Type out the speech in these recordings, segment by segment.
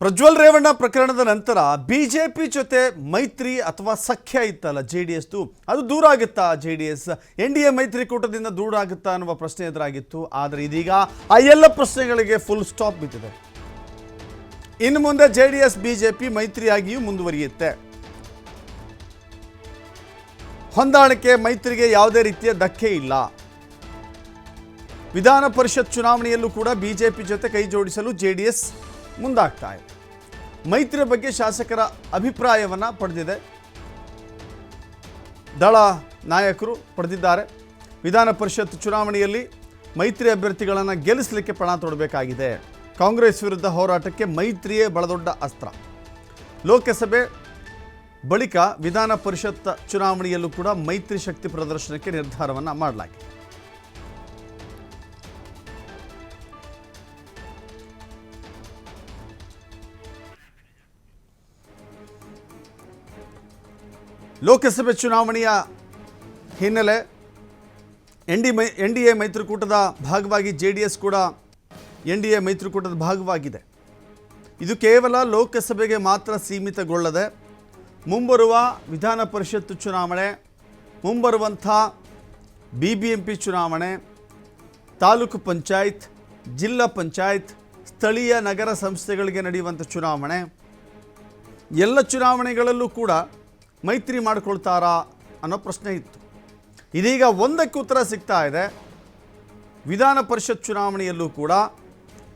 ಪ್ರಜ್ವಲ್ ರೇವಣ್ಣ ಪ್ರಕರಣದ ನಂತರ ಬಿಜೆಪಿ ಜೊತೆ ಮೈತ್ರಿ ಅಥವಾ ಸಖ್ಯ ಇತ್ತಲ್ಲ ಜೆ ಡಿ ಎಸ್ದು ಅದು ದೂರ ಆಗುತ್ತಾ J D S? N D A ಮೈತ್ರಿಕೂಟದಿಂದ ದೂರ ಆಗುತ್ತಾ ಅನ್ನುವ ಪ್ರಶ್ನೆ ಎದುರಾಗಿತ್ತು. ಆದರೆ ಇದೀಗ ಆ ಎಲ್ಲ ಪ್ರಶ್ನೆಗಳಿಗೆ ಫುಲ್ ಸ್ಟಾಪ್ ಬಿದ್ದಿದೆ. ಇನ್ನು ಮುಂದೆ ಜೆ ಡಿ ಎಸ್, ಬಿಜೆಪಿ ಮೈತ್ರಿಯಾಗಿಯೂ ಮುಂದುವರಿಯುತ್ತೆ. ಹೊಂದಾಣಿಕೆ ಮೈತ್ರಿಗೆ ಯಾವುದೇ ರೀತಿಯ ಧಕ್ಕೆ ಇಲ್ಲ. ವಿಧಾನ ಪರಿಷತ್ ಚುನಾವಣೆಯಲ್ಲೂ ಕೂಡ ಬಿಜೆಪಿ ಜೊತೆ ಕೈ ಜೋಡಿಸಲು ಜೆ ಡಿ ಎಸ್ ಮುಂದಾಗ್ತಾ ಇದೆ. ಮೈತ್ರಿಯ ಬಗ್ಗೆ ಶಾಸಕರ ಅಭಿಪ್ರಾಯವನ್ನು ಪಡೆದಿದೆ. ದಳ ನಾಯಕರು ಪಡೆದಿದ್ದಾರೆ. ವಿಧಾನ ಪರಿಷತ್ ಚುನಾವಣೆಯಲ್ಲಿ ಮೈತ್ರಿ ಅಭ್ಯರ್ಥಿಗಳನ್ನು ಗೆಲ್ಲಿಸಲಿಕ್ಕೆ ಪಣ ತೊಡಬೇಕಾಗಿದೆ. ಕಾಂಗ್ರೆಸ್ ವಿರುದ್ಧ ಹೋರಾಟಕ್ಕೆ ಮೈತ್ರಿಯೇ ಬಳದೊಡ್ಡ ಅಸ್ತ್ರ. ಲೋಕಸಭೆ ಬಳಿಕ ವಿಧಾನ ಪರಿಷತ್ ಚುನಾವಣೆಯಲ್ಲೂ ಕೂಡ ಮೈತ್ರಿ ಶಕ್ತಿ ಪ್ರದರ್ಶನಕ್ಕೆ ನಿರ್ಧಾರವನ್ನು ಮಾಡಲಾಗಿದೆ. ಲೋಕಸಭೆ ಚುನಾವಣೆಯ ಹಿನ್ನೆಲೆ ಎನ್ ಡಿ ಮೈ ಎನ್ ಡಿ ಎ ಮೈತ್ರಿಕೂಟದ ಭಾಗವಾಗಿ ಜೆ ಡಿ ಎಸ್ ಕೂಡ ಎನ್ ಡಿ ಎ ಮೈತ್ರಿಕೂಟದ ಭಾಗವಾಗಿದೆ. ಇದು ಕೇವಲ ಲೋಕಸಭೆಗೆ ಮಾತ್ರ ಸೀಮಿತಗೊಳ್ಳದೆ ಮುಂಬರುವ ವಿಧಾನ ಪರಿಷತ್ತು ಚುನಾವಣೆ, ಮುಂಬರುವಂಥ ಬಿ ಬಿ ಎಂ ಪಿ ಚುನಾವಣೆ, ತಾಲೂಕು ಪಂಚಾಯತ್, ಜಿಲ್ಲಾ ಪಂಚಾಯತ್, ಸ್ಥಳೀಯ ನಗರ ಸಂಸ್ಥೆಗಳಿಗೆ ನಡೆಯುವಂಥ ಚುನಾವಣೆ, ಎಲ್ಲ ಚುನಾವಣೆಗಳಲ್ಲೂ ಕೂಡ ಮೈತ್ರಿ ಮಾಡಿಕೊಳ್ತಾರಾ ಅನ್ನೋ ಪ್ರಶ್ನೆ ಇತ್ತು. ಇದೀಗ ಒಂದಕ್ಕೆ ಉತ್ತರ ಸಿಗ್ತಾ ಇದೆ. ವಿಧಾನ ಪರಿಷತ್ ಚುನಾವಣೆಯಲ್ಲೂ ಕೂಡ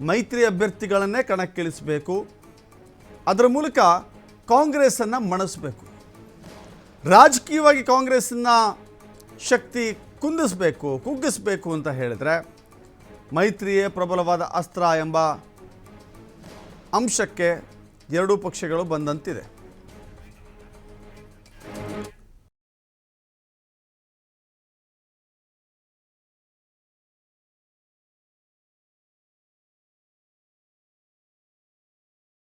ಮೈತ್ರಿ ಅಭ್ಯರ್ಥಿಗಳನ್ನೇ ಕಣಕ್ಕಿಳಿಸಬೇಕು. ಅದರ ಮೂಲಕ ಕಾಂಗ್ರೆಸ್ಸನ್ನು ಮಣಿಸಬೇಕು. ರಾಜಕೀಯವಾಗಿ ಕಾಂಗ್ರೆಸ್ಸನ್ನ ಶಕ್ತಿ ಕುಂದಿಸಬೇಕು, ಕುಗ್ಗಿಸಬೇಕು ಅಂತ ಹೇಳಿದ್ರೆ ಮೈತ್ರಿಯೇ ಪ್ರಬಲವಾದ ಅಸ್ತ್ರ ಎಂಬ ಅಂಶಕ್ಕೆ ಎರಡೂ ಪಕ್ಷಗಳು ಬಂದಂತಿದೆ.